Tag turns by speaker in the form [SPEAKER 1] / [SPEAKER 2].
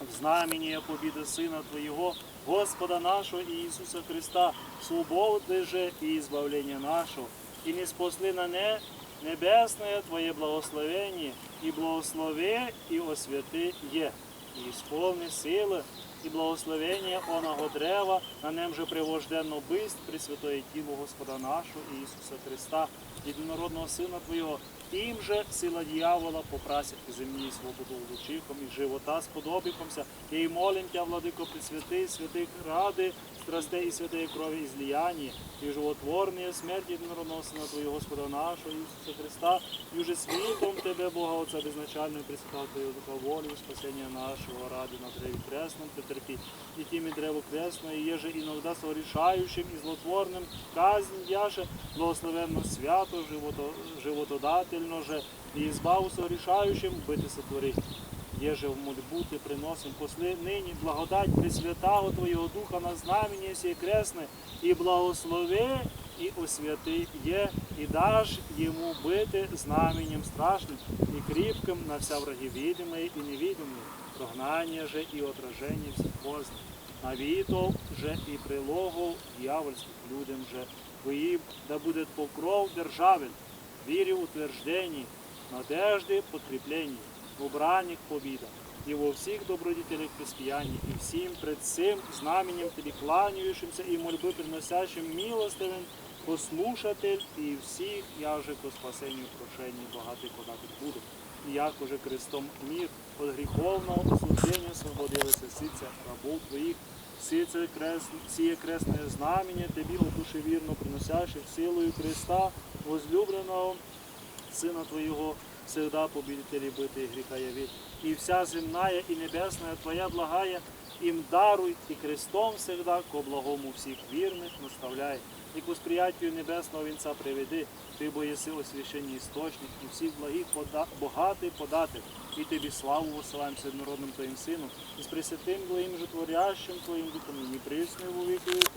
[SPEAKER 1] в знамение победы Сына Твоего, Господа нашего Иисуса Христа, свободы же и избавления нашего, и не спасли на не небесное Твое благословение, и благослови и освяти е, и исполни силы и благословение оного древа, на нем же привожденно бысть Пресвятое Тіло Господа нашого Иисуса Христа, єдинородного Сина Твоего, Тим же сила дьявола попрасять і земні свободу лучихом і живота сподобікомся, і молим Тя, владико Пресвятий, святих ради, страстей і святої крові і зліяння, і животворної смерті єдинородного Сина Твого Господа нашого Ісуса Христа, і уже світом Тебе, Бога Отця безначального і Пресвятого Твого Духа волю, спасення нашого ради на древі кресном претерпі, і тим і древо кресно, і еже іногда сорішаючим і злотворним казнь яше, благословенно свято, живото, животодательно же, і збаву сорішаючим бити сотворить. Єже в мольбу ти приносим посли нині благодать Пресвятого Твоєго Духа на знамення сіє кресне, і благослови, і освяти є, і даш йому бити знаменем страшним і кріпким на вся враги відомої і невідомої, прогнання же і отраження всіх познань. Навітов же і прилогов дьявольських людям же, твоїм, да буде покров державен, вірі утвержденні, надежди подкріпленні, в побіда, і во всіх добродітелях приспіянні, і всім пред цим знаменем тобі кланяючимся і мольби приносящим милостивим, послушатель і всіх, я же по спасенню прошенню багатий подати буду. І як уже крестом мір від гріховного осуждення освободилися сиця рабов твоїх, сице крест, сіє кресне знамення тобі, о душі вірно приносящих силою Христа, возлюбленого Сына Твоего, всегда победители бытые греха явить. И вся земная и небесная Твоя благая, им даруй, и крестом всегда ко благому всіх вірних наставляй, і к восприятию небесного вінця приведи, ти бо єси освященний істочник, і всіх благих пода, богатий подати, і тобі славу висилаємо з однородним Твоїм Сином, і з пресвятим благим житворящим Твоїм Духом, і присною у віку.